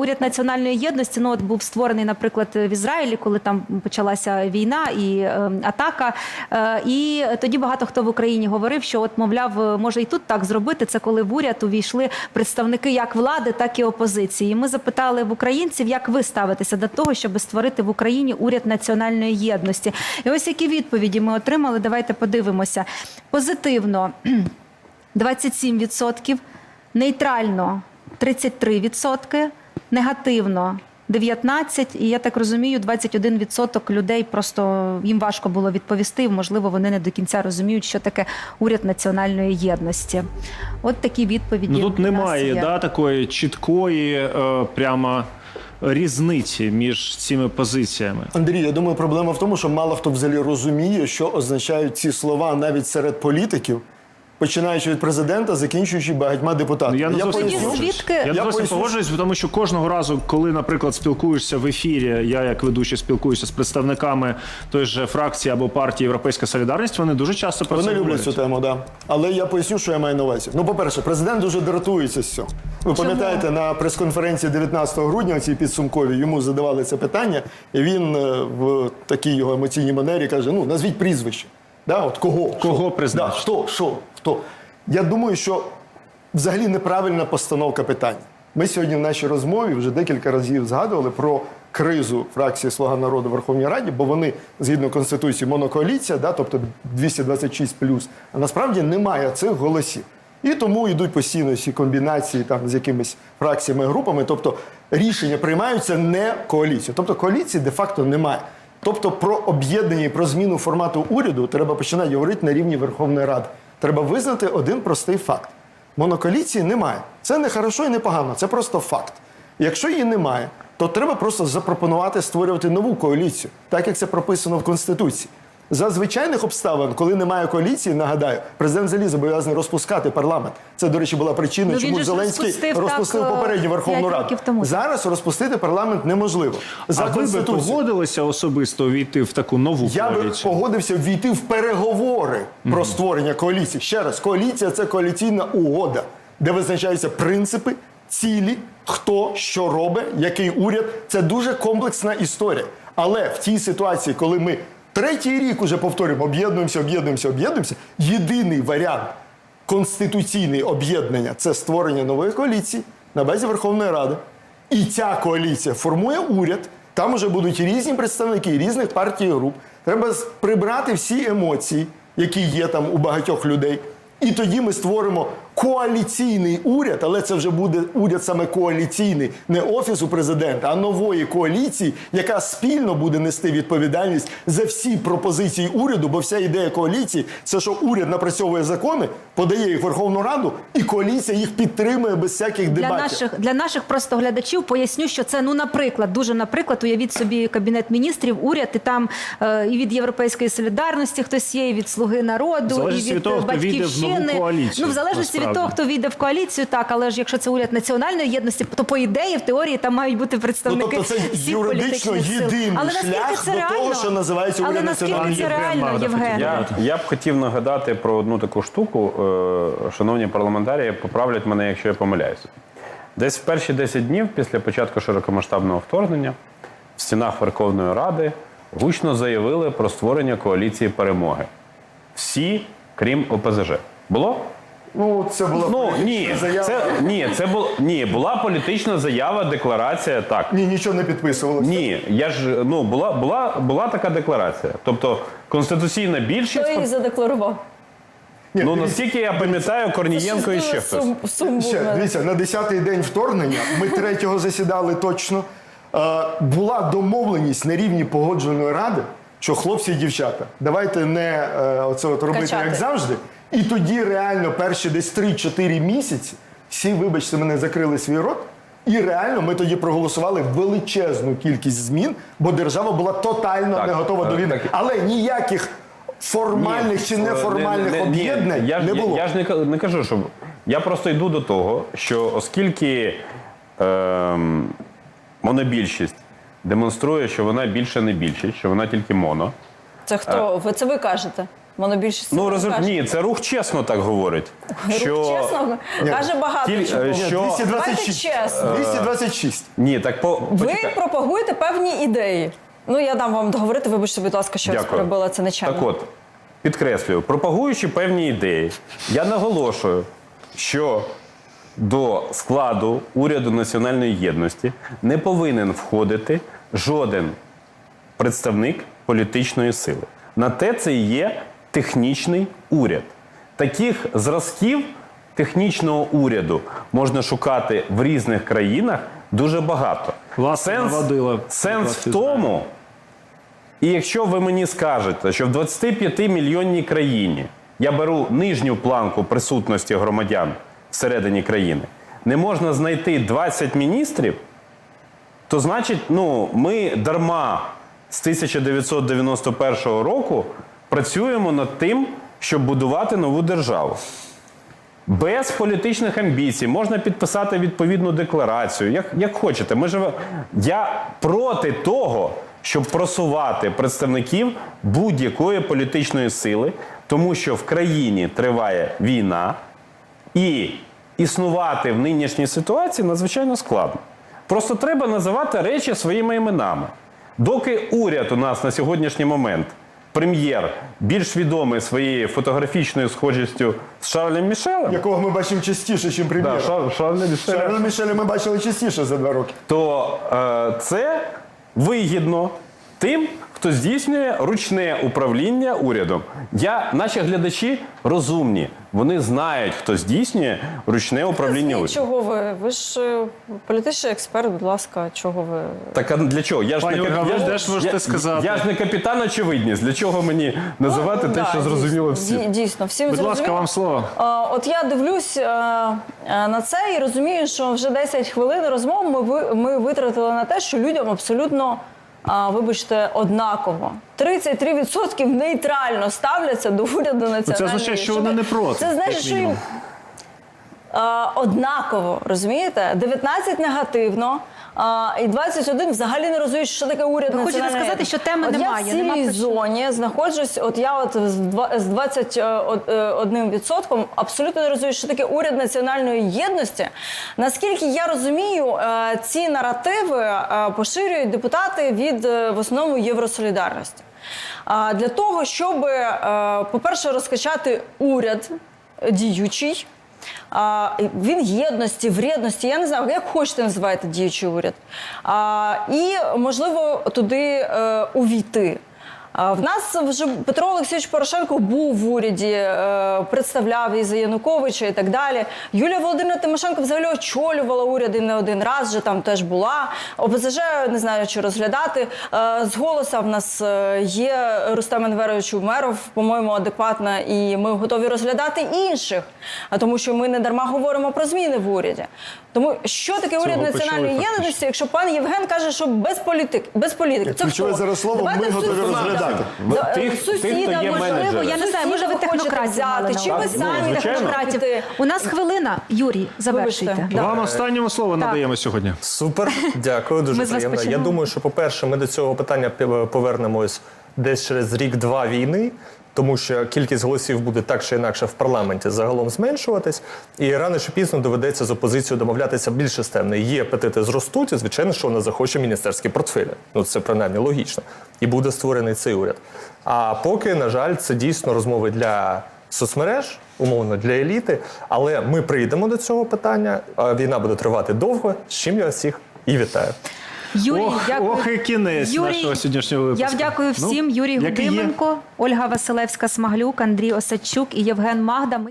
уряд національної єдності. Ну от був створений, наприклад, в Ізраїлі, коли там почалася війна і е, атака. Е, і тоді багато хто в Україні говорив, що от, мовляв, е, може і тут так зробити. Це коли в уряд увійшли представники як влади, так і опозиції. Ми запитали в українців, як ви ставитеся до того, щоб створити в Україні уряд національної єдності. І ось які відповіді ми отримали. Давайте подивимося. Позитивно 27%, нейтрально 33%, негативно 19%, і я так розумію, 21% людей просто їм важко було відповісти. Можливо, вони не до кінця розуміють, що таке уряд національної єдності. От такі відповіді. Ну тут немає да, такої чіткої е, прямо різниці між цими позиціями. Андрій, я думаю, проблема в тому, що мало хто взагалі розуміє, що означають ці слова навіть серед політиків, починаючи від президента, закінчуючи багатьма депутатами. Ну, я не зовсім поясню. погоджуюсь. звідки- Я, Я зовсім погоджуюсь, тому що кожного разу, коли, наприклад, спілкуєшся в ефірі, я як ведучий спілкуюся з представниками той же фракції або партії Європейська Солідарність, вони дуже часто про Вони люблять говорять. цю тему, да. Але я поясню, що я маю на увазі. Ну, по-перше, президент дуже дратується з цього. Ви пам'ятаєте, на прес-конференції 19 грудня, цій підсумковій, йому задавали це питання, і він е, в такій його емоційній манері каже: ну, назвіть прізвище. Да, от кого? Кого призначити? Да, хто, що, хто? Я думаю, що взагалі неправильна постановка питання. Ми сьогодні в нашій розмові вже декілька разів згадували про кризу фракції Слуга народу в Верховній Раді, бо вони згідно конституції монокоаліція, да, тобто 226 А насправді немає цих голосів. І тому йдуть постійно всі комбінації там з якимись фракціями, групами. Тобто рішення приймаються не коаліцією. Тобто коаліції де-факто немає. Тобто про об'єднання і про зміну формату уряду треба починати говорити на рівні Верховної Ради. Треба визнати один простий факт: монокоаліції немає. Це не хорошо і не погано, це просто факт. Якщо її немає, то треба просто запропонувати створювати нову коаліцію, так як це прописано в Конституції. За звичайних обставин, коли немає коаліції, нагадаю, президент взагалі зобов'язаний розпускати парламент. Це, до речі, була причиною, Ну, чому Зеленський розпустив розпустив так, е, попередню Верховну Раду. тому. Зараз розпустити парламент неможливо. За А ви би погодилися особисто увійти в таку нову Я би погодився ввійти в переговори про створення коаліції. Ще раз, коаліція це коаліційна угода, де визначаються принципи, цілі, хто що робить, який уряд. Це дуже комплексна історія. Але в тій ситуації, коли ми третій рік уже повторюємо, об'єднуємося, об'єднуємося, об'єднуємося, єдиний варіант конституційне об'єднання це створення нової коаліції на базі Верховної Ради. І ця коаліція формує уряд. Там вже будуть різні представники різних партій і груп. Треба прибрати всі емоції, які є там у багатьох людей. І тоді ми створимо коаліційний уряд, але це вже буде уряд саме коаліційний, не офісу президента, а нової коаліції, яка спільно буде нести відповідальність за всі пропозиції уряду. Бо вся ідея коаліції це що уряд напрацьовує закони, подає їх в Верховну Раду, і коаліція їх підтримує без всяких Для дебатів. наших для наших просто глядачів поясню, що це ну, наприклад, дуже наприклад, уявіть собі кабінет міністрів, уряд, і там е, і від європейської солідарності хтось є, і від слуги народу, і від, від того, е, війде в нову батьківщини. коаліцію, Ну в залежності від насправді. того, хто війде в коаліцію, так, але ж якщо це уряд національної єдності, то по ідеї, в теорії там мають бути представники. Ну, тобто це всіх юридично політичних сил. єдиний але наскільки шлях це до реально? того, що називається але уряд наскільки національної це єдності. реально, Євген Магда Євген? Я, я б хотів нагадати про одну таку штуку. Е, Шановні парламентарі, поправлять мене, якщо я помиляюся. Десь в перші 10 днів після початку широкомасштабного вторгнення в стінах Верховної Ради гучно заявили про створення коаліції перемоги. Всі, крім ОПЗЖ. Було? Ну, це була Ну ні, заява. це ні, це бул, ні, була політична заява, декларація. Так. Ні, нічого не підписувалося. Ні, я ж ну була, була, була така декларація. Тобто конституційна більшість. Хто її задекларував? Ні, Ну дивіться, наскільки я пам'ятаю, Корнієнко і ще хтось. Сум, сум ще, дивіться, на 10-й день вторгнення, ми третього засідали точно. Е, була домовленість на рівні погодженої ради, що хлопці і дівчата, давайте не е, оце от робити Качати. як завжди. І тоді реально перші десь 3-4 місяці всі, вибачте, мене закрили свій рот. І реально ми тоді проголосували величезну кількість змін, бо держава була тотально Так, не готова до е, війни. так. Але ніяких формальних чи Ні, неформальних не- не- об'єднань я не було. Я, я ж не, не кажу, що я просто йду до того, що оскільки ем, монобільшість демонструє, що вона більше не більшість, що вона тільки моно. Це хто? Ви це ви кажете? монобільшість. Ну розум... ні, це рух чесно так говорить. Рух Що чесно каже багато Тіль- чого. е, що- 226. Чесно. 226. ні, так по Ви почекай. пропагуєте певні ідеї. Ну я дам вам договорити. Вибачте, будь ласка, що я перебила це нечемно. Так от, підкреслюю, пропагуючи певні ідеї, я наголошую, що до складу уряду національної єдності не повинен входити жоден представник політичної сили. На те це і є технічний уряд. Таких зразків технічного уряду можна шукати в різних країнах дуже багато. Власне, наводила сенс в тому, і якщо ви мені скажете, що в 25-мільйонній країні я беру нижню планку присутності громадян всередині країни, не можна знайти 20 міністрів, то значить, ну, ми дарма з 1991 року працюємо над тим, щоб будувати нову державу. Без політичних амбіцій можна підписати відповідну декларацію, як, як хочете. Ми живе... Я проти того, щоб просувати представників будь-якої політичної сили, тому що в країні триває війна, і існувати в нинішній ситуації надзвичайно складно. Просто треба називати речі своїми іменами. Доки уряд у нас на сьогоднішній момент, прем'єр, більш відомий своєю фотографічною схожістю з Шарлем Мішелем, Якого ми бачимо частіше, ніж Да, прем'єра. Шар- Шарля Мішеля. Шарля Мішеля ми бачили частіше за два роки. то е, це вигідно тим, хто здійснює ручне управління урядом. Я, наші глядачі розумні, вони знають, хто здійснює ручне управління урядом. Чого ви? Ви ж е, політичний експерт, будь ласка, чого ви? Так а для чого? Я ж Пані не кап- я- теж можете я- сказати. Я ж не капітан очевидність. Для чого мені називати Ну, те, да, що зрозуміло всім? Дійсно, всім Будь зрозуміло. ласка, вам слово. А, От я дивлюсь е, е, на це і розумію, що вже 10 хвилин розмов ми, ми витратили на те, що людям абсолютно, а, вибачте, однаково. 33% нейтрально ставляться до уряду національної. Ну, це означає, що вони не проти, Це значить, що їм однаково, розумієте? 19 негативно. А, і 21 взагалі не розуміють, що таке уряд Ви хочете сказати, що теми от немає, Я в нема сірій про що. зоні знаходжусь. От я от з два- з 21 відсотком абсолютно не розумію, що таке уряд національної єдності. Наскільки я розумію, е, ці наративи е, поширюють депутати від е, в основному Євросолідарності. Для того, щоб, е, по-перше, розкачати уряд діючий. А, він єдності, вредності, я не знаю, як хочете називати діючий уряд. А, і можливо туди е, увійти. В нас вже Петро Олексійович Порошенко був в уряді, е, представляв і за Януковича і так далі. Юлія Володимирівна Тимошенко взагалі очолювала уряди не один раз, вже там теж була. ОПЗЖ не знаю, чи розглядати. Е, З голоса в нас е, є Рустем Енверович Умеров, по-моєму, адекватна, і ми готові розглядати інших, а тому що ми не дарма говоримо про зміни в уряді. Тому що таке уряд національної єдності, якщо пан Євген каже, що без політик, без політики. Це Ключове зараз слово «ми готові розглядати». Да, Тих- е, тих, хто сусідам, є можливо. Я не знаю, може ви сусідів хочете технократів мали взяти, на чи ви увазі? Ну, самі звичайно. технократів. У нас хвилина, Юрій, завершуйте. Вибачте. Да. Вам останнього слова надаємо сьогодні. Супер, дякую, дуже Ми з вас приємно. Я думаю, що, по-перше, ми до цього питання пі- повернемось десь через рік-два війни. Тому що кількість голосів буде так чи інакше в парламенті загалом зменшуватись, і рано чи пізно доведеться з опозицією домовлятися більш системно. Її апетити зростуть, і звичайно, що вона захоче міністерські портфелі. Ну це принаймні логічно. І буде створений цей уряд. А поки, на жаль, це дійсно розмови для соцмереж, умовно для еліти. Але ми прийдемо до цього питання. Війна буде тривати довго. З чим я всіх і вітаю. Юрій, Ох, дякую. ох і кінець Юрій, нашого сьогоднішнього випуску. Я вдякую Ну, всім. Юрій який. Гудименко, Ольга Василевська-Смаглюк, Андрій Осадчук і Євген Магда. Ми